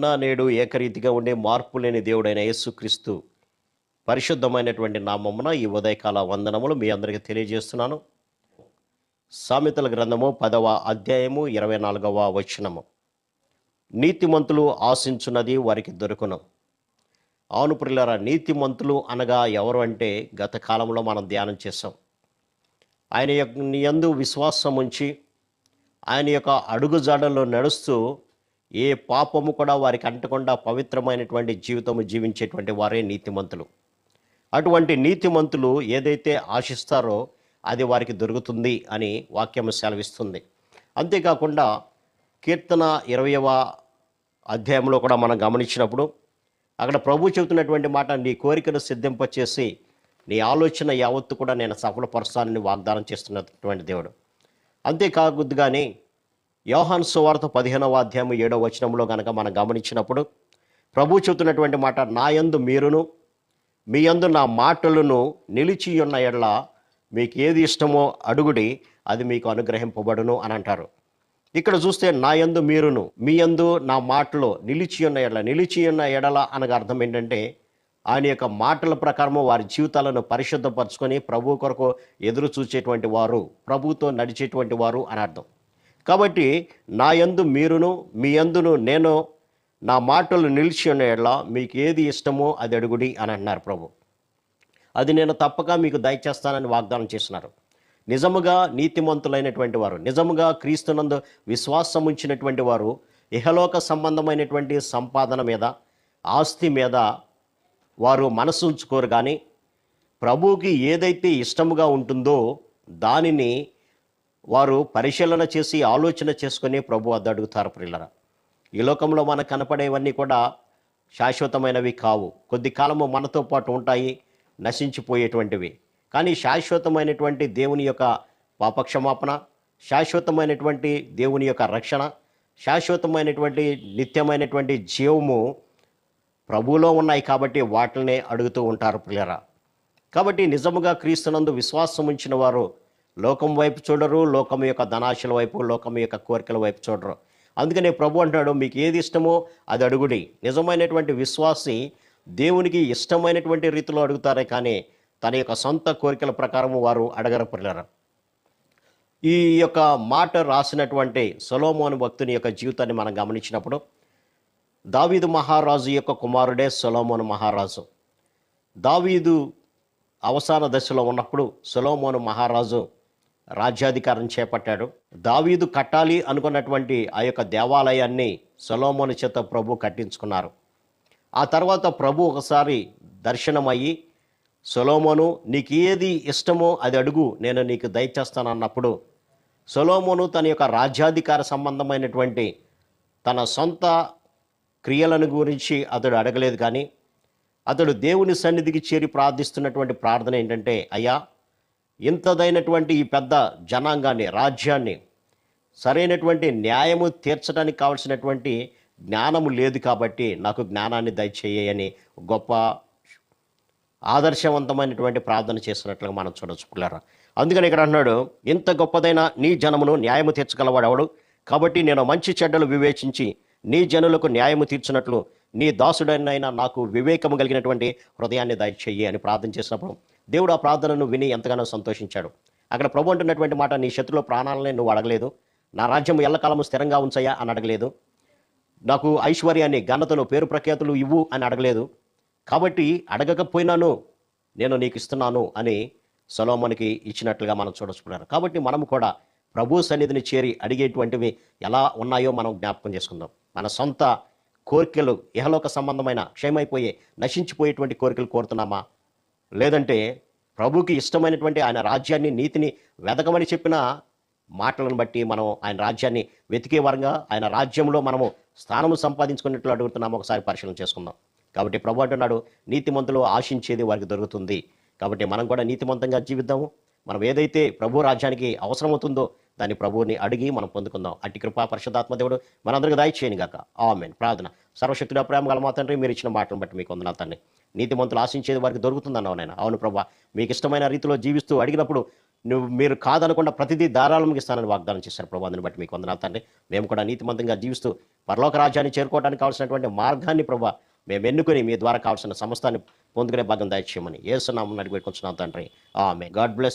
నిన్న నేడు ఏకరీతిగా ఉండే మార్పు లేని దేవుడైన యేసుక్రీస్తు పరిశుద్ధమైనటువంటి నామమున ఈ ఉదయకాల వందనములు మీ అందరికీ తెలియజేస్తున్నాను. సామెతల గ్రంథము పదవ అధ్యాయము ఇరవై నాలుగవ వచనము. నీతిమంతులు ఆశించున్నది వారికి దొరుకును. అవును ప్రిల్లరా నీతిమంతులు అనగా ఎవరు అంటే గత కాలంలో మనం ధ్యానం చేసాం ఆయన యొక్క యందు విశ్వాసం ఉంచి ఆయన యొక్క అడుగుజాడల్లో నడుస్తూ ఏ పాపము కూడా వారికి అంటకుండా పవిత్రమైనటువంటి జీవితము జీవించేటువంటి వారే నీతిమంతులు. అటువంటి నీతిమంతులు ఏదైతే ఆశిస్తారో అది వారికి దొరుకుతుంది అని వాక్యం సెలవిస్తుంది. అంతేకాకుండా కీర్తన ఇరవయవ అధ్యాయంలో కూడా మనం గమనించినప్పుడు అక్కడ ప్రభు చెబుతున్నటువంటి మాట నీ కోరికను సిద్ధింపచేసి నీ ఆలోచన యావత్తు కూడా నేను సఫలపరుస్తానని వాగ్దానం చేస్తున్నటువంటి దేవుడు. అంతేకాకుండా కానీ యోహాన్ సువార్త పదిహేనవ అధ్యాయం ఏడవ వచనంలో కనుక మనం గమనించినప్పుడు ప్రభు చెబుతున్నటువంటి మాట నా యందు మీరును మీ యందు నా మాటలను నిలిచి ఉన్న ఎడల మీకు ఏది ఇష్టమో అడుగుడి అది మీకు అనుగ్రహింపబడును అని అంటారు. ఇక్కడ చూస్తే నా యందు మీరును మీ యందు నా మాటలో నిలిచి ఉన్న ఎడల నిలిచి ఉన్న ఎడల అనగా అర్థం ఏంటంటే ఆయన యొక్క మాటల ప్రకారము వారి జీవితాలను పరిశుద్ధపరచుకొని ప్రభు కొరకు ఎదురు చూచేటువంటి వారు ప్రభుతో నడిచేటువంటి వారు అని అర్థం. కాబట్టి నా యందు మీరును మీ యందును నేను నా మాటలు నిలిచి ఉండేలా మీకు ఏది ఇష్టమో అది అడుగుడి అని అన్నారు ప్రభు. అది నేను తప్పక మీకు దయచేస్తానని వాగ్దానం చేసినారు నిజముగా నీతిమంతులైనటువంటి వారు నిజముగా క్రీస్తునందు విశ్వాసం ఉంచినటువంటి వారు ఇహలోక సంబంధమైనటువంటి సంపాదన మీద ఆస్తి మీద వారు మనసు ఉంచుకోరు కానీ ప్రభువుకి ఏదైతే ఇష్టముగా ఉంటుందో దానిని వారు పరిశీలన చేసి ఆలోచన చేసుకుని ప్రభు వద్ద అడుగుతారు ప్రిల్లర ఈ లోకంలో మనకు కనపడేవన్నీ కూడా శాశ్వతమైనవి కావు. కొద్ది కాలము మనతో పాటు ఉంటాయి నశించిపోయేటువంటివి. కానీ శాశ్వతమైనటువంటి దేవుని యొక్క పాపక్షమాపణ శాశ్వతమైనటువంటి దేవుని యొక్క రక్షణ శాశ్వతమైనటువంటి నిత్యమైనటువంటి జీవము ప్రభువులో ఉన్నాయి కాబట్టి వాటినే అడుగుతూ ఉంటారు పిల్లరా కాబట్టి నిజముగా క్రీస్తునందు విశ్వాసం ఉంచిన వారు లోకం వైపు చూడరు లోకం యొక్క ధనాశల వైపు లోకం యొక్క కోరికల వైపు చూడరు. అందుకనే ప్రభు అంటాడు మీకు ఏది ఇష్టమో అది అడుగుడి. నిజమైనటువంటి విశ్వాసి దేవునికి ఇష్టమైనటువంటి రీతిలో అడుగుతారే కానీ తన యొక్క సొంత కోరికల ప్రకారం వారు అడగరు ఈ యొక్క మాట రాసినటువంటి సొలోమోను భక్తుని యొక్క జీవితాన్ని మనం గమనించినప్పుడు దావీదు మహారాజు యొక్క కుమారుడే సొలోమోను మహారాజు. దావీదు అవసాన దశలో ఉన్నప్పుడు సొలోమోను మహారాజు రాజ్యాధికారం చేపట్టాడు. దావీదు కట్టాలి అనుకున్నటువంటి ఆ యొక్క దేవాలయాన్ని సొలోమోని చేత ప్రభు కట్టించుకున్నారు. ఆ తర్వాత ప్రభు ఒకసారి దర్శనమయ్యి సొలోమోను నీకు ఏది ఇష్టమో అది అడుగు నేను నీకు దయచేస్తానన్నప్పుడు సొలోమోను తన యొక్క రాజ్యాధికార సంబంధమైనటువంటి తన సొంత క్రియలను గురించి అతడు అడగలేదు కానీ అతడు దేవుని సన్నిధికి చేరి ప్రార్థిస్తున్నటువంటి ప్రార్థన ఏంటంటే అయ్యా ఇంతదైనటువంటి ఈ పెద్ద జనాంగాన్ని రాజ్యాన్ని సరైనటువంటి న్యాయము తీర్చడానికి కావలసినటువంటి జ్ఞానము లేదు కాబట్టి నాకు జ్ఞానాన్ని దయచేయని గొప్ప ఆదర్శవంతమైనటువంటి ప్రార్థన చేస్తున్నట్లుగా మనం చూడొచ్చు పిల్లరా. అందుకని ఇక్కడ అన్నాడు ఇంత గొప్పదైన నీ జనమును న్యాయము తీర్చగలవాడు కాబట్టి నేను మంచి చెడ్డలు వివేచించి నీ జనులకు న్యాయము తీర్చినట్లు నీ దాసుడనైనా నాకు వివేకము కలిగినటువంటి హృదయాన్ని దయచేయి అని ప్రార్థన చేసినప్పుడు దేవుడు ఆ ప్రార్థనను విని ఎంతగానో సంతోషించాడు. అక్కడ ప్రభు అంటున్నటువంటి మాట నీ శత్రుల ప్రాణాలని నువ్వు అడగలేదు. నా రాజ్యం ఎల్లకాలము స్థిరంగా ఉంచాయా అని అడగలేదు. నాకు ఐశ్వర్యాన్ని ఘనతను పేరు ప్రఖ్యాతులు ఇవ్వు అని అడగలేదు. కాబట్టి అడగకపోయినాను నేను నీకు ఇస్తున్నాను అని సొలోమోనికి ఇచ్చినట్లుగా మనం చూడచుకున్నారు కాబట్టి మనము కూడా ప్రభు సన్నిధిని చేరి అడిగేటువంటివి ఎలా ఉన్నాయో మనం జ్ఞాపకం చేసుకుందాం. మన సొంత కోరికలు ఇహలోక సంబంధమైన క్షయమైపోయే నశించిపోయేటువంటి కోరికలు కోరుతున్నామా? లేదంటే ప్రభుకి ఇష్టమైనటువంటి ఆయన రాజ్యాన్ని నీతిని వెతకమని చెప్పిన మాటలను బట్టి మనం ఆయన రాజ్యాన్ని వెతికే వరంగా ఆయన రాజ్యంలో మనము స్థానము సంపాదించుకున్నట్లు అడుగుతున్నాము. ఒకసారి పరిశీలన చేసుకుందాం. కాబట్టి ప్రభు అంటున్నాడు నీతిమంతులు ఆశించేది వారికి దొరుకుతుంది. కాబట్టి మనం కూడా నీతిమంతంగా జీవిద్దాము. మనం ఏదైతే ప్రభు రాజ్యానికి అవసరమవుతుందో దాన్ని ప్రభువుని అడిగి మనం పొందుకుందాం. అట్టి కృపా పరిశుద్ధాత్మ దేవుడు మనందరికీ దయచేయను గాక ఆమెన్. ప్రార్థన. సర్వశక్తుడ ప్రేమ గల మా తండ్రి మీరు ఇచ్చిన మాటలను బట్టి మీకు వందనాలు తండ్రి నీతిమంతులు ఆశించేది వారికి దొరుకుతుందన్నావు నేను. అవును ప్రభా మీకు ఇష్టమైన రీతిలో జీవిస్తూ అడిగినప్పుడు నువ్వు మీరు కాదనకుండా ప్రతిదీ ధారాళంగా ఇస్తానని వాగ్దానం చేశారు ప్రభావాన్ని బట్టి మీకు వందనాలు తండ్రి. మేము కూడా నీతిమంతంగా జీవిస్తూ పరలోక రాజ్యాన్ని చేరుకోవడానికి కావాల్సినటువంటి మార్గాన్ని ప్రభా మేము ఎన్నుకొని మీ ద్వారా కావాల్సిన సమస్తాన్ని పొందుకునే భాగం దయచేయమని ఏసునామని అడిగి పెట్టుకుంటున్నాం తండ్రి. ఆమె గాడ్ బ్లెస్